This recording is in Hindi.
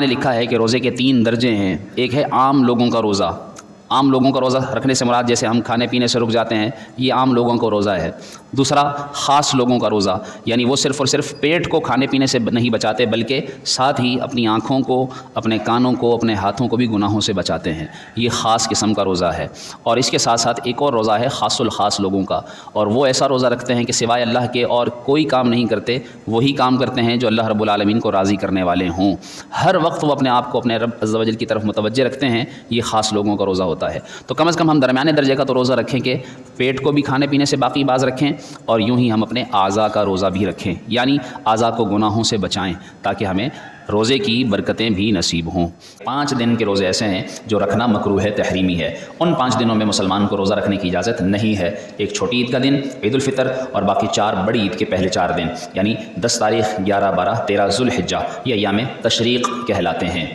ने लिखा है कि रोज़े के तीन दर्जे हैं। एक है आम लोगों का रोज़ा आम लोगों का रोज़ा रखने से मुराद, जैसे हम खाने पीने से रुक जाते हैं, ये आम लोगों का रोज़ा है। दूसरा, ख़ास लोगों का रोज़ा, यानी वो सिर्फ़ और सिर्फ़ पेट को खाने पीने से नहीं बचाते, बल्कि साथ ही अपनी आँखों को, अपने कानों को, अपने हाथों को भी गुनाहों से बचाते हैं। ये ख़ास किस्म का रोज़ा है। और इसके साथ साथ एक और रोज़ा है ख़ास लोगों का। और वो ऐसा रोज़ा रखते हैं कि सिवाय अल्लाह के और कोई काम नहीं करते, वही काम करते हैं जो अल्लाह रब्बुल आलमीन को राज़ी करने वाले हों। हर वक्त वो अपने आप को अपने रब अज़्ज़ वजल की तरफ़ मुतवज्जे रखते हैं, ये ख़ास लोगों का रोज़ा होता है। तो कम अज़ कम हम दरमियाने दर्जे का तो रोज़ा रखें कि पेट को भी खाने पीने से बाकी बाज रखें और यूँ ही हम अपने आज़ा का रोज़ा भी रखें। यानी आज़ा को गुनाहों से बचाएँ, ताकि हमें रोज़े की बरकतें भी नसीब हों। पाँच दिन के रोज़े ऐसे हैं जो रखना मकरू है, तहरीमी है। उन पाँच दिनों में मुसलमान को रोज़ा रखने की इजाज़त नहीं है। एक छोटी ईद का दिन ईदालफ़ितर और बाकी चार बड़ी ईद के पहले चार दिन, यानी दस तारीख, ग्यारह, बारह, तेरह, जुल्हिज्जा, ये अयाम तशरीक़ कहलाते हैं।